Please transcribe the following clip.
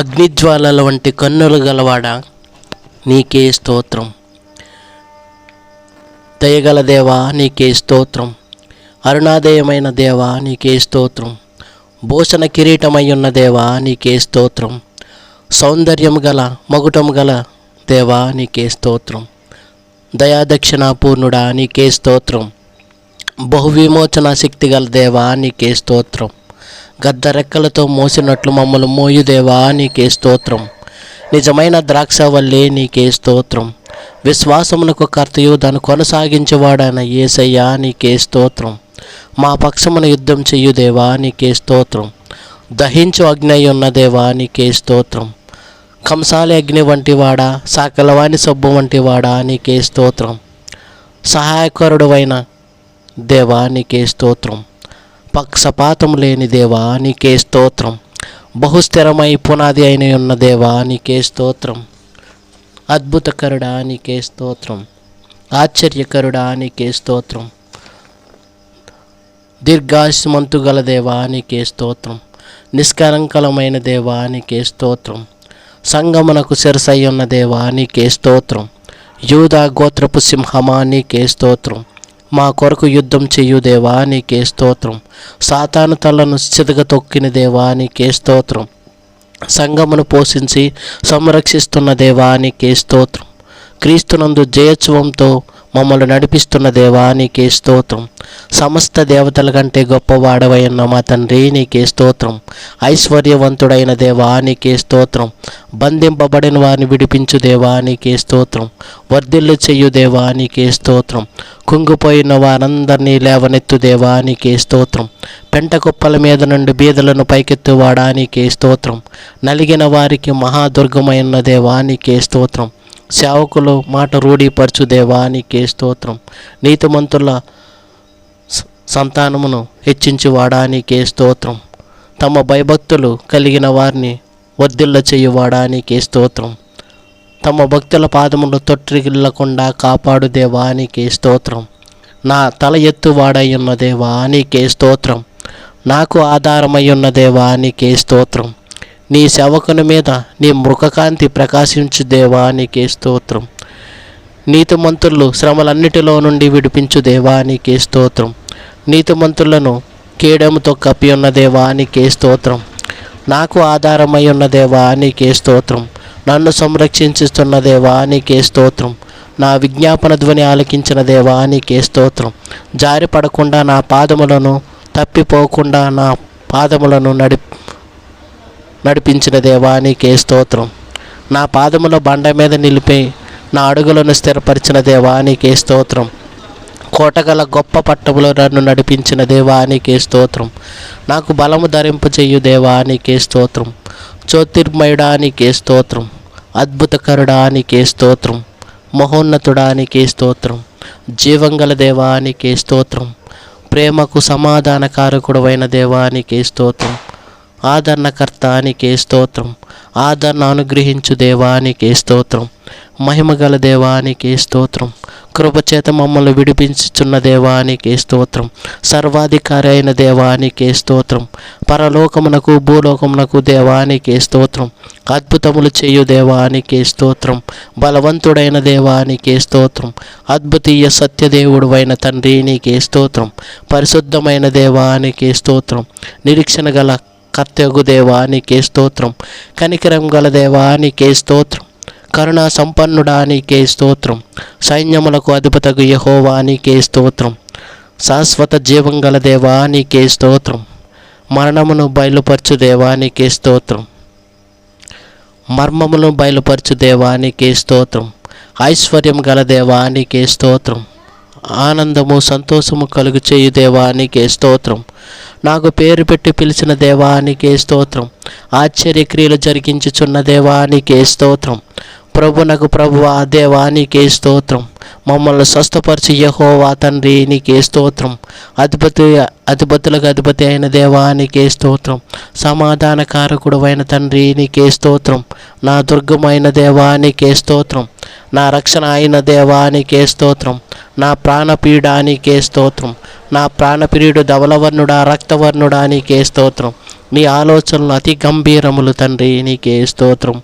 అగ్నిజ్వాలల వంటి కన్నులు గలవాడ నీకే స్తోత్రం. దయగల దేవా నీకే స్తోత్రం. అరుణాదయమైన దేవా నీకే స్తోత్రం. భూషణ కిరీటమై ఉన్న దేవా నీకే స్తోత్రం. సౌందర్యం గల మగుటం గల దేవా నీకే స్తోత్రం. దయాదక్షిణాపూర్ణుడా నీకే స్తోత్రం. బహువిమోచన శక్తి గల దేవా నీకే స్తోత్రం. గద్ద రెక్కలతో మోసినట్లు మమ్మల్ని మోయుదేవా నీకే స్తోత్రం. నిజమైన ద్రాక్షవల్లి నీకే స్తోత్రం. విశ్వాసమునకు కర్తయు దాన్ని కొనసాగించేవాడైన ఏసయ్యా నీకే స్తోత్రం. మా పక్షమున యుద్ధం చెయ్యుదేవా నీకే స్తోత్రం. దహించు అగ్ని ఉన్నదేవా నీకే స్తోత్రం. కంసాలి అగ్ని వంటివాడా సాకలవాణి సబ్బు వంటివాడా నీకే స్తోత్రం. సహాయకరుడువైన దేవా నీకే స్తోత్రం. పక్షపాతం లేని దేవా నీకే స్తోత్రం. బహుస్థిరమై పునాది అయిన ఉన్న దేవా నీకే స్తోత్రం. అద్భుతకరుడా నీకే స్తోత్రం. ఆశ్చర్యకరుడా నీకే స్తోత్రం. దీర్ఘాశ్మంతు గల దేవా నీకే స్తోత్రం. నిష్కలంకలమైన దేవా నీకే స్తోత్రం. సంగమునకు శిరసై ఉన్న దేవా నీకే స్తోత్రం. యూదా గోత్రపు సింహమా నీకే స్తోత్రం. మా కొరకు యుద్ధం చెయ్యు దేవా నీకే స్తోత్రం. సాతాను తలను చితగ తొక్కిన దేవా నీకే స్తోత్రం. సంగమును పోషించి సంరక్షిస్తున్న దేవా నీకే స్తోత్రం. క్రీస్తునందు జయోత్సవంతో మమ్మల్ని నడిపిస్తున్న దేవా నీకే స్తోత్రం. సమస్త దేవతల కంటే గొప్పవాడవైన మా తండ్రి నీకే స్తోత్రం. ఐశ్వర్యవంతుడైన దేవా నీకే స్తోత్రం. బంధింపబడిన వారిని విడిపించు దేవా నీకే స్తోత్రం. వర్ధిల్లు చెయ్యు దేవా నీకే స్తోత్రం. కుంగిపోయిన వారందరినీ లేవనెత్తు దేవా నీకే స్తోత్రం. పెంట కుప్పల మీద నుండి బీదలను పైకెత్తువాడా నీకే స్తోత్రం. నలిగిన వారికి మహాదుర్గమైన దేవా నీకే స్తోత్రం. సేవకులు మాట రూఢీపరచు దేవా నీకే స్తోత్రం. నీతిమంతుల సంతానమును హెచ్చించి వాడానికే స్తోత్రం. తమ భయభక్తులు కలిగిన వారిని వర్ధిల్ల చేయువాడానికే స్తోత్రం. తమ భక్తుల పాదములు తొట్టిగిల్లకుండా కాపాడు దేవా నీకే స్తోత్రం. నా తల ఎత్తువాడై ఉన్న దేవా నీకే స్తోత్రం. నాకు ఆధారమై ఉన్న దేవా నీకే స్తోత్రం. నీ సేవకుని మీద నీ మృగకాంతి ప్రకాశించు దేవా నీకే స్తోత్రం. నీతిమంతులు శ్రమలన్నిటిలో నుండి విడిపించు దేవా నీకే స్తోత్రం. నీతిమంతులను కీడముతో కప్పి ఉన్న దేవా నీకే స్తోత్రం. నాకు ఆధారమై ఉన్న దేవా నీకే స్తోత్రం. నన్ను సంరక్షించుతున్న దేవా నీకే స్తోత్రం. నా విజ్ఞాపన ధ్వని ఆలకించిన దేవా నీకే స్తోత్రం. జారిపడకుండా నా పాదములను తప్పిపోకుండా నా పాదములను నడి నడిపించిన దేవా నీకే స్తోత్రం. నా పాదముల బండ మీద నిలిపి నా అడుగులను స్థిరపరిచిన దేవా నీకే స్తోత్రం. కోటగల గొప్ప పట్టములో నన్ను నడిపించిన దేవా నీకే స్తోత్రం. నాకు బలము ధరింపు చెయ్యు దేవా నీకే స్తోత్రం. జ్యోతిర్మయుడా నీకే స్తోత్రం. అద్భుతకరుడా నీకే స్తోత్రం. మహోన్నతుడా నీకే స్తోత్రం. జీవంగల దేవా నీకే స్తోత్రం. ప్రేమకు సమాధానకారకుడు అయిన దేవానికి స్తోత్రం. ఆదరణకర్త నీకే స్తోత్రం. ఆదరణ అనుగ్రహించు దేవానికే స్తోత్రం. మహిమగల దేవానికి స్తోత్రం. కృపచేత మమ్మల్ని విడిపించుచున్న దేవానికి స్తోత్రం. సర్వాధికారి అయిన దేవానికి స్తోత్రం. పరలోకమునకు భూలోకమునకు దేవానికి స్తోత్రం. అద్భుతములు చేయు దేవానికి స్తోత్రం. బలవంతుడైన దేవానికే స్తోత్రం. అద్భుతీయ సత్యదేవుడు అయిన తండ్రి నీకే స్తోత్రం. పరిశుద్ధమైన దేవానికి స్తోత్రం. నిరీక్షణ గల కర్తగు దేవానికి స్తోత్రం. కనికరం గల దేవానికి స్తోత్రం. కరుణా సంపన్నుడా నీకే స్తోత్రం. సైన్యములకు అధిపతగు యహోవా నీకే స్తోత్రం. శాశ్వత జీవం గల దేవా నీకే స్తోత్రం. మరణమును బయలుపరచు దేవా నీకే స్తోత్రం. మర్మమును బయలుపరచు దేవానికి స్తోత్రం. ఐశ్వర్యం గల దేవానికి స్తోత్రం. ఆనందము సంతోషము కలుగు చేయు దేవానికి స్తోత్రం. నాకు పేరు పెట్టి పిలిచిన దేవానికి స్తోత్రం. ఆశ్చర్యక్రియలు జరిగించుచున్న దేవానికి స్తోత్రం. ప్రభునకు ప్రభువా దేవానికే స్తోత్రం. మమ్మల్ని స్వస్థపరిచి యహోవా తండ్రి నీకే స్తోత్రం. అధిపతి అధిపతులకు అధిపతి అయిన దేవా నీకే స్తోత్రం. సమాధానకారకుడు అయిన తండ్రి నీకే స్తోత్రం. నా దుర్గమైన దేవా నీకే స్తోత్రం. నా రక్షణ అయిన దేవా నీకే స్తోత్రం. నా ప్రాణపీడానికే స్తోత్రం. నా ప్రాణప్రియుడు ధవలవర్ణుడా రక్తవర్ణుడా నీకే స్తోత్రం. మీ ఆలోచనలు అతి గంభీరములు తండ్రి నీకే స్తోత్రం.